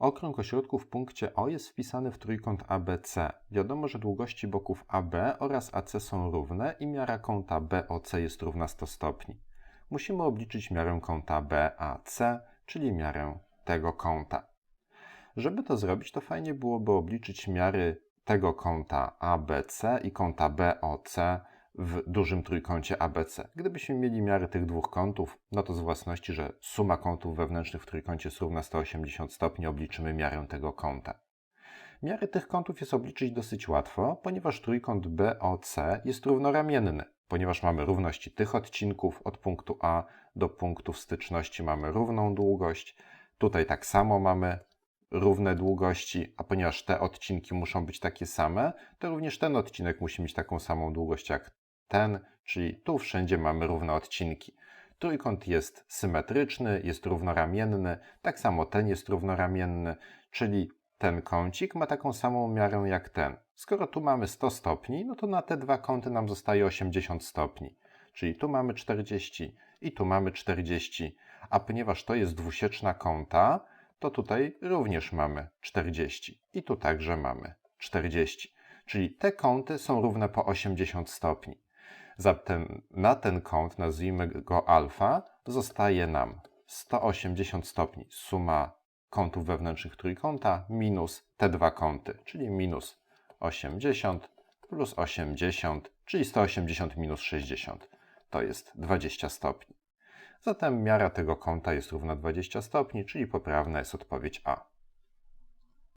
Okrąg o środku w punkcie O jest wpisany w trójkąt ABC. Wiadomo, że długości boków AB oraz AC są równe i miara kąta BOC jest równa 100 stopni. Musimy obliczyć miarę kąta BAC, czyli miarę tego kąta. Żeby to zrobić, to fajnie byłoby obliczyć miary tego kąta ABC i kąta BOC w dużym trójkącie ABC. Gdybyśmy mieli miary tych dwóch kątów, no to z własności, że suma kątów wewnętrznych w trójkącie jest równa 180 stopni, obliczymy miarę tego kąta. Miary tych kątów jest obliczyć dosyć łatwo, ponieważ trójkąt BOC jest równoramienny. Ponieważ mamy równości tych odcinków od punktu A do punktu w styczności mamy równą długość. Tutaj tak samo mamy równe długości, a ponieważ te odcinki muszą być takie same, to również ten odcinek musi mieć taką samą długość jak ten, czyli tu wszędzie mamy równe odcinki. Trójkąt jest symetryczny, jest równoramienny, tak samo ten jest równoramienny, czyli ten kącik ma taką samą miarę jak ten. Skoro tu mamy 100 stopni, no to na te dwa kąty nam zostaje 80 stopni. Czyli tu mamy 40 i tu mamy 40, a ponieważ to jest dwusieczna kąta, to tutaj również mamy 40 i tu także mamy 40. Czyli te kąty są równe po 80 stopni. Zatem na ten kąt, nazwijmy go alfa, zostaje nam 180 stopni suma kątów wewnętrznych trójkąta minus te dwa kąty, czyli minus 80 plus 80, czyli 180 minus 60. To jest 20 stopni. Zatem miara tego kąta jest równa 20 stopni, czyli poprawna jest odpowiedź A.